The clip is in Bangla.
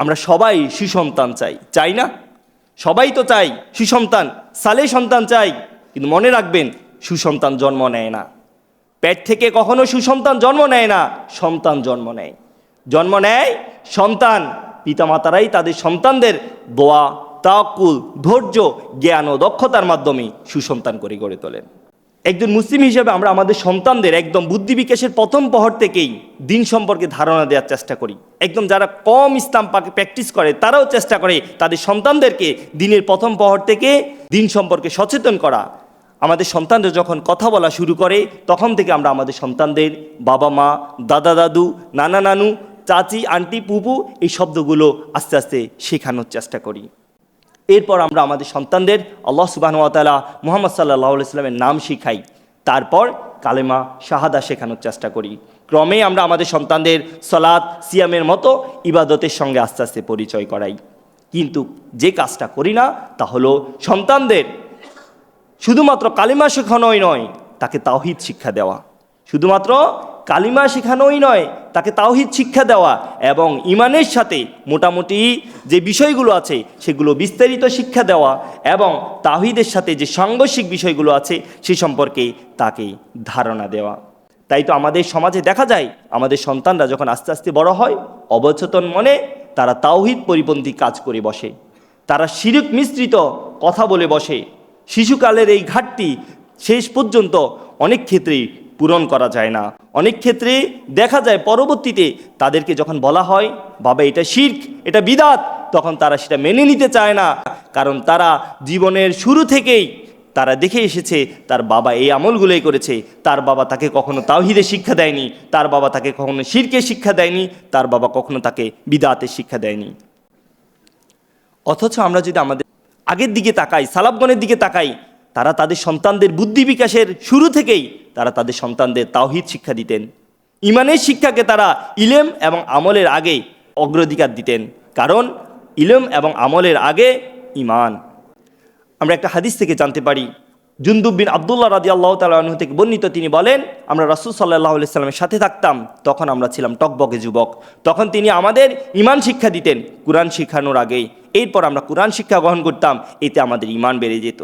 আমরা সবাই সুসন্তান চাই। চাই না? সবাই তো চাই, সুসন্তান। সালে সন্তান চাই, কিন্তু মনে রাখবেন, সুসন্তান জন্ম নেয় না। পেট থেকে কখনো সুসন্তান জন্ম নেয় না, সন্তান জন্ম নেয়। জন্ম নেয় সন্তান। পিতামাতারাই তাদের সন্তানদের দোয়া তাকুল ধৈর্য, জ্ঞান ও দক্ষতার মাধ্যমে সুসন্তান করে গড়ে তোলেন। একজন মুসলিম হিসেবে আমরা আমাদের সন্তানদের একদম বুদ্ধি বিকাশের প্রথম পহর থেকেই দিন সম্পর্কে ধারণা দেওয়ার চেষ্টা করি। একদম যারা কম ইসলাম প্র্যাকটিস করে, তারাও চেষ্টা করে তাদের সন্তানদেরকে দিনের প্রথম পহর থেকে দিন সম্পর্কে সচেতন করা। আমাদের সন্তানরা যখন কথা বলা শুরু করে, তখন থেকে আমরা আমাদের সন্তানদের বাবা মা, দাদা দাদু, নানা নানু, চাচি, আন্টি, পুপু এই শব্দগুলো আস্তে আস্তে শেখানোর চেষ্টা করি। এরপর আমরা আমাদের সন্তানদের আল্লাহ সুবাহতালা মোহাম্মদ সাল্লাহ ইসলামের নাম শিখাই। তারপর কালেমা শাহাদা শেখানোর চেষ্টা করি। ক্রমে আমরা আমাদের সন্তানদের সলাদ সিয়ামের মতো ইবাদতের সঙ্গে আস্তে আস্তে পরিচয় করাই। কিন্তু যে কাজটা করি না, তা হলো সন্তানদের শুধুমাত্র কালিমা শেখানোই নয়, তাকে তাওহিদ শিক্ষা দেওয়া। শুধুমাত্র কালিমা শেখানোই নয়, তাকে তাওহিদ শিক্ষা দেওয়া এবং ইমানের সাথে মোটামুটি যে বিষয়গুলো আছে সেগুলো বিস্তারিত শিক্ষা দেওয়া এবং তাহিদের সাথে যে সাংঘর্ষিক বিষয়গুলো আছে সে সম্পর্কে তাকে ধারণা দেওয়া। তাই তো আমাদের সমাজে দেখা যায়, আমাদের সন্তানরা যখন আস্তে আস্তে বড় হয়, অবচেতন মনে তারা তাওহিদ পরিপন্থী কাজ করে বসে। তারা শিরুক মিশ্রিত কথা বলে বসে। শিশুকালের এই ঘাটতি শেষ পর্যন্ত অনেক ক্ষেত্রেই পূরণ করা যায় না। অনেক ক্ষেত্রে দেখা যায় পরবর্তীতে তাদেরকে যখন বলা হয়, বাবা, এটা শির্ক, এটা বিদাত, তখন তারা সেটা মেনে নিতে চায় না। কারণ তারা জীবনের শুরু থেকেই তারা দেখে এসেছে, তার বাবা এই আমলগুলোই করেছে। তার বাবা তাকে কখনো তাওহিদে শিক্ষা দেয়নি, তার বাবা তাকে কখনো শিরকে শিক্ষা দেয়নি, তার বাবা কখনো তাকে বিদাতের শিক্ষা দেয়নি। অথচ আমরা যদি আমাদের আগের দিকে তাকাই সালাবগণের দিকে তাকাই তারা তাদের সন্তানদের বুদ্ধি বিকাশের শুরু থেকেই তারা তাদের সন্তানদের তাওহিদ শিক্ষা দিতেন। ইমানের শিক্ষাকে তারা ইলেম এবং আমলের আগে অগ্রাধিকার দিতেন, কারণ ইলেম এবং আমলের আগে ইমান আমরা একটা হাদিস থেকে জানতে পারি, জুন্দুব বিন আবদুল্লাহ রাজি আল্লাহ তালু থেকে বর্ণিত, তিনি বলেন, আমরা রাসুল সাল্লাহ সাল্লামের সাথে থাকতাম, তখন আমরা ছিলাম টকবকে যুবক। তখন তিনি আমাদের ইমান শিক্ষা দিতেন, কোরআন শিখানোর আগেই। এরপর আমরা কোরআন শিক্ষা গ্রহণ করতাম, এতে আমাদের ইমান বেড়ে যেত।